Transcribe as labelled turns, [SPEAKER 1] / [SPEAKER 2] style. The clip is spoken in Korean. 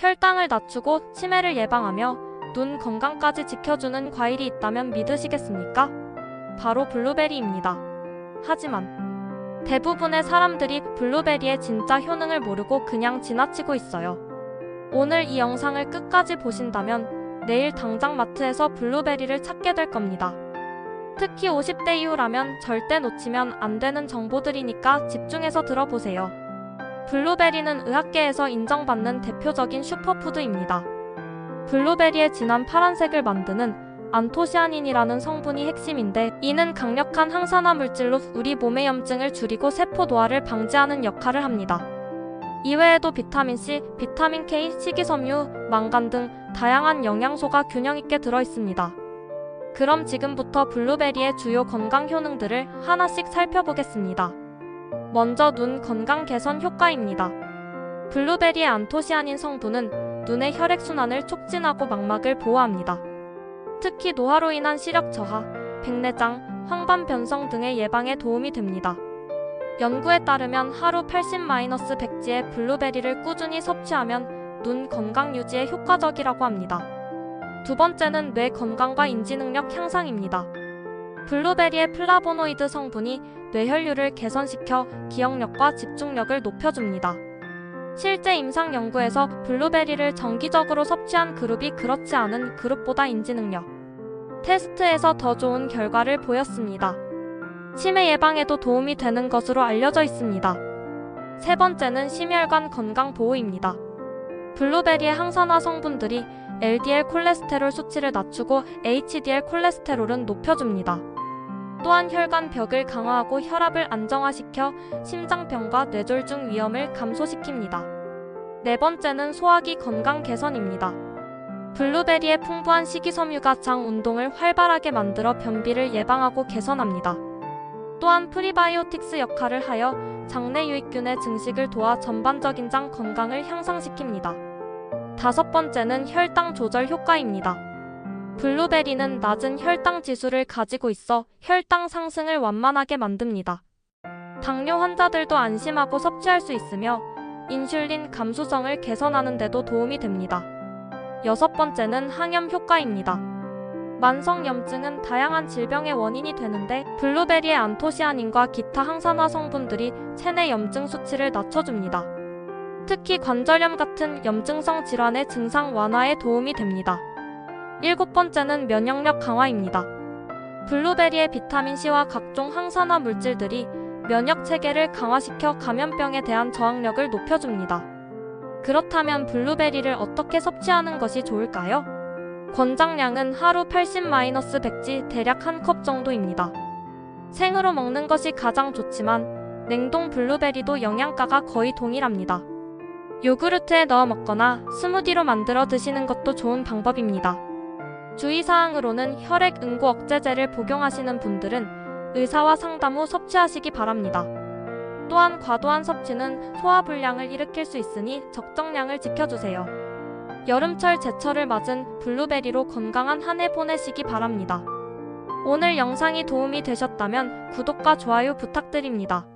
[SPEAKER 1] 혈당을 낮추고 치매를 예방하며 눈 건강까지 지켜주는 과일이 있다면 믿으시겠습니까? 바로 블루베리입니다. 하지만 대부분의 사람들이 블루베리의 진짜 효능을 모르고 그냥 지나치고 있어요. 오늘 이 영상을 끝까지 보신다면 내일 당장 마트에서 블루베리를 찾게 될 겁니다. 특히 50대 이후라면 절대 놓치면 안 되는 정보들이니까 집중해서 들어보세요. 블루베리는 의학계에서 인정받는 대표적인 슈퍼푸드입니다. 블루베리의 진한 파란색을 만드는 안토시아닌이라는 성분이 핵심인데 이는 강력한 항산화 물질로 우리 몸의 염증을 줄이고 세포 노화를 방지하는 역할을 합니다. 이외에도 비타민C, 비타민 K, 식이섬유, 망간 등 다양한 영양소가 균형 있게 들어 있습니다. 그럼 지금부터 블루베리의 주요 건강 효능들을 하나씩 살펴보겠습니다. 먼저 눈 건강 개선 효과입니다. 블루베리의 안토시아닌 성분은 눈의 혈액순환을 촉진하고 망막을 보호합니다. 특히 노화로 인한 시력 저하, 백내장, 황반 변성 등의 예방에 도움이 됩니다. 연구에 따르면 하루 80-100지의 블루베리를 꾸준히 섭취하면 눈 건강 유지에 효과적이라고 합니다. 두 번째는 뇌 건강과 인지 능력 향상입니다. 블루베리의 플라보노이드 성분이 뇌혈류를 개선시켜 기억력과 집중력을 높여줍니다. 실제 임상 연구에서 블루베리를 정기적으로 섭취한 그룹이 그렇지 않은 그룹보다 인지 능력 테스트에서 더 좋은 결과를 보였습니다. 치매 예방에도 도움이 되는 것으로 알려져 있습니다. 세 번째는 심혈관 건강 보호입니다. 블루베리의 항산화 성분들이 LDL 콜레스테롤 수치를 낮추고 HDL 콜레스테롤은 높여줍니다. 또한 혈관 벽을 강화하고 혈압을 안정화시켜 심장병과 뇌졸중 위험을 감소시킵니다. 네 번째는 소화기 건강 개선입니다. 블루베리의 풍부한 식이섬유가 장 운동을 활발하게 만들어 변비를 예방하고 개선합니다. 또한 프리바이오틱스 역할을 하여 장내 유익균의 증식을 도와 전반적인 장 건강을 향상시킵니다. 다섯 번째는 혈당 조절 효과입니다. 블루베리는 낮은 혈당 지수를 가지고 있어 혈당 상승을 완만하게 만듭니다. 당뇨 환자들도 안심하고 섭취할 수 있으며 인슐린 감수성을 개선하는 데도 도움이 됩니다. 여섯 번째는 항염 효과입니다. 만성 염증은 다양한 질병의 원인이 되는데 블루베리의 안토시아닌과 기타 항산화 성분들이 체내 염증 수치를 낮춰줍니다. 특히 관절염 같은 염증성 질환의 증상 완화에 도움이 됩니다. 일곱 번째는 면역력 강화입니다. 블루베리의 비타민C와 각종 항산화 물질들이 면역 체계를 강화시켜 감염병에 대한 저항력을 높여줍니다. 그렇다면 블루베리를 어떻게 섭취하는 것이 좋을까요? 권장량은 하루 80-100지 대략 한 컵 정도입니다. 생으로 먹는 것이 가장 좋지만 냉동 블루베리도 영양가가 거의 동일합니다. 요구르트에 넣어 먹거나 스무디로 만들어 드시는 것도 좋은 방법입니다. 주의사항으로는 혈액 응고 억제제를 복용하시는 분들은 의사와 상담 후 섭취하시기 바랍니다. 또한 과도한 섭취는 소화불량을 일으킬 수 있으니 적정량을 지켜주세요. 여름철 제철을 맞은 블루베리로 건강한 한 해 보내시기 바랍니다. 오늘 영상이 도움이 되셨다면 구독과 좋아요 부탁드립니다.